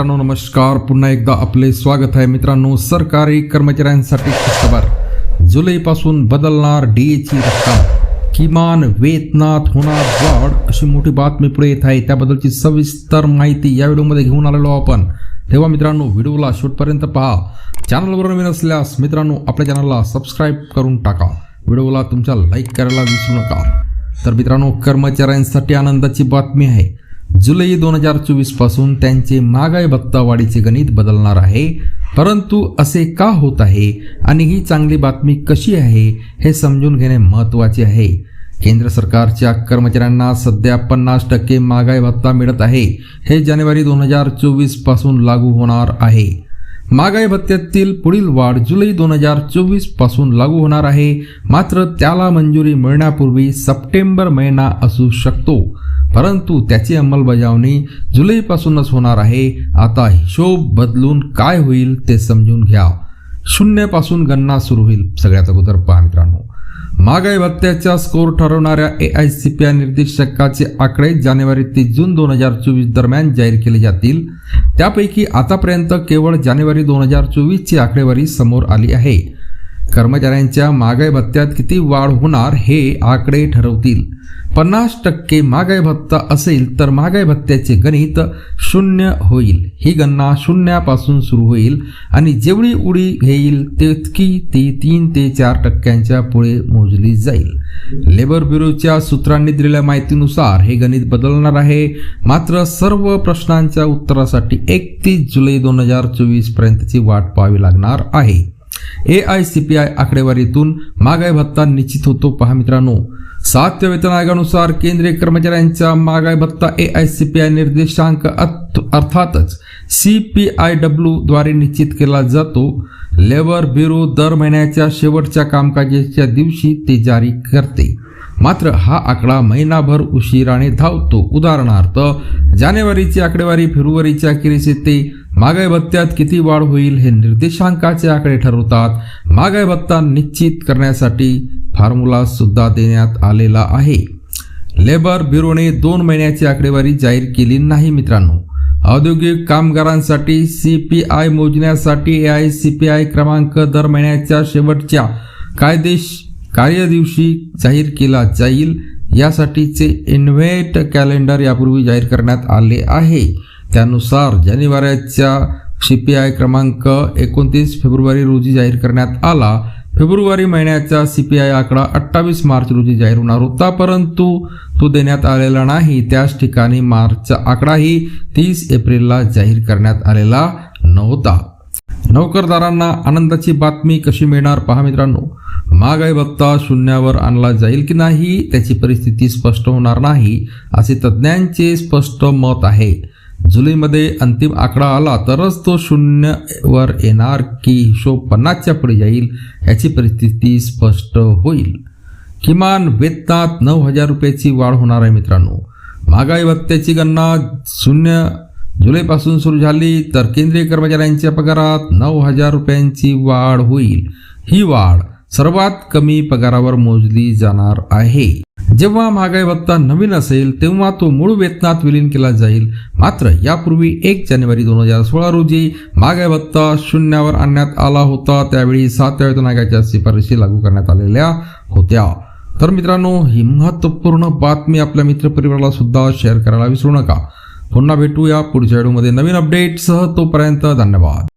मित्रांनो नमस्कार. पुन्हा एकदा आपले स्वागत आहे मित्रांनो. सरकारी कर्मचाऱ्यांसाठी खुशखबर. जुलैपासून बदलणार डीएची रक्कम. किमान वेतनात होणार वाढ अशी मोठी बातमी पुढे येत आहे. त्याबद्दलची सविस्तर माहिती या व्हिडिओमध्ये घेऊन आलेलो आपण. तेव्हा मित्रांनो व्हिडिओला शेवटपर्यंत पहा. चॅनलवर नवीन असल्यास मित्रांनो आपल्या चॅनलला सबस्क्राईब करून टाका. व्हिडिओला तुमच्या लाईक करायला विसरू नका. तर मित्रांनो कर्मचाऱ्यांसाठी आनंदाची बातमी आहे. जुलै दोन हजार चोवीसपासून त्यांचे महागाई भत्ता वाढीचे गणित बदलणार आहे. परंतु असे का होत आहे आणि ही चांगली बातमी कशी आहे हे समजून घेणे महत्त्वाचे आहे. केंद्र सरकारच्या कर्मचाऱ्यांना सध्या पन्नास टक्के महागाई भत्ता मिळत आहे. हे जानेवारी दोन हजार चोवीसपासून लागू होणार आहे. महागाई भत्त्यातील पुढील वाढ जुलै दोन हजार चोवीसपासून लागू होणार आहे. मात्र त्याला मंजुरी मिळण्यापूर्वी सप्टेंबर महिना असू शकतो. परंतु त्याची अंमलबजावणी जुलैपासूनच होणार आहे. आता हिशोब बदलून काय होईल ते समजून घ्या शून्यपासून गणना सुरू होईल सगळ्यात अगोदर पहा मित्रांनो. महागाई भत्त्याचा score ठरवणाऱ्या A I C P I निर्देशकाचे आकडे जानेवारी ते जून दोन हजार चोवीस दरम्यान जाहीर केले जातील. त्यापैकी आतापर्यंत केवळ जानेवारी दोन हजार चोवीसची आकडेवारी समोर आली आहे. कर्मचाऱ्यांच्या महागाई भत्त्यात किती वाढ होणार हे आकडे ठरवतील. पन्नास टक्के महागाई भत्ता असेल तर महागाई भत्त्याचे गणित शून्य होईल. ही गणना शून्यापासून सुरू होईल आणि जेवढी उडी घेईल तितकी ती तीन ते चार टक्क्यांच्या पुढे मोजली जाईल. लेबर ब्युरोच्या सूत्रांनी दिलेल्या माहितीनुसार हे गणित बदलणार आहे. मात्र सर्व प्रश्नांच्या उत्तरासाठी एकतीस जुलै दोन हजार चोवीस पर्यंतची वाट पाहावी लागणार आहे. A I C P I आकडेवारीतून महागाई भत्ता निश्चित होतो पहा मित्रांनो. सातव्या वेतन आयोगानुसार केंद्रीय कर्मचाऱ्यांचा महागाई भत्ता A I C P I निर्देशांक अर्थातच सी पी आय डब्ल्यू द्वारे निश्चित केला जातो. लेबर ब्युरो दर महिन्याच्या शेवटच्या कामकाजाच्या दिवशी ते जारी करते. मात्र हा आकडा महिनाभर उशिराने धावतो. उदाहरणार्थ जानेवारीची आकडेवारी फेब्रुवारीच्या अखेरीस येते. महागाई भत्त्यात किती वाढ होईल हे निर्देशांकाचे आकडे ठरवतात. महागाई भत्ता निश्चित करण्यासाठी फॉर्म्युला सुद्धा देण्यात आलेला आहे. लेबर ब्युरोने दोन महिन्याची आकडेवारी जाहीर केली नाही मित्रांनो. औद्योगिक कामगारांसाठी सी पी आय मोजण्यासाठी A I C P I क्रमांक दर महिन्याच्या शेवटच्या कायदेश कार्यदिवशी जाहीर केला जाईल. यासाठीचे इन्व्हेट कॅलेंडर यापूर्वी जाहीर करण्यात आले आहे. त्यानुसार जानेवारीच्या सी पी आय क्रमांक एकोणतीस फेब्रुवारी रोजी जाहीर करण्यात आला. फेब्रुवारी महिन्याचा सी पी आय आकडा अठ्ठावीस मार्च रोजी जाहीर होणार होता परंतु तो देण्यात आलेला नाही. त्याच ठिकाणी मार्चचा आकडाही तीस एप्रिलला जाहीर करण्यात आलेला नव्हता. नोकरदारांना आनंदाची बातमी कशी मिळणार पहा मित्रांनो. महागाई भत्ता शून्यावर आणला जाईल की नाही त्याची परिस्थिती स्पष्ट होणार नाही असे तज्ज्ञांचे स्पष्ट मत आहे. जुलैमध्ये अंतिम आकडा आला तरच तो शून्यवर येणार की हिशोब पन्नासच्या पुढे जाईल याची परिस्थिती स्पष्ट होईल. किमान वेतनात नऊ हजार रुपयाची वाढ होणार आहे मित्रांनो. महागाई भत्त्याची गणना शून्य जुलैपासून सुरू झाली तर केंद्रीय कर्मचाऱ्यांच्या पगारात नऊ हजार रुपयांची वाढ होईल. ही वाढ सर्वात कमी पगारावर मोजली जाणार आहे. जेव्हा महागाई भत्ता नवीन असेल तेव्हा तो मूळ वेतनात विलीन केला जाईल. मात्र यापूर्वी एक जानेवारी दोन हजार सोळा रोजी महागाई भत्ता शून्यावर आणण्यात आला होता. त्यावेळी सातव्या वेतन आयोगाच्या शिफारशी लागू करण्यात आलेल्या होत्या. तर मित्रांनो ही महत्त्वपूर्ण बातमी आपल्या मित्रपरिवाराला सुद्धा शेअर करायला विसरू नका. पुन्हा भेटूया पुढच्या व्हिडिओमध्ये. नवीन अपडेटसह तोपर्यंत धन्यवाद.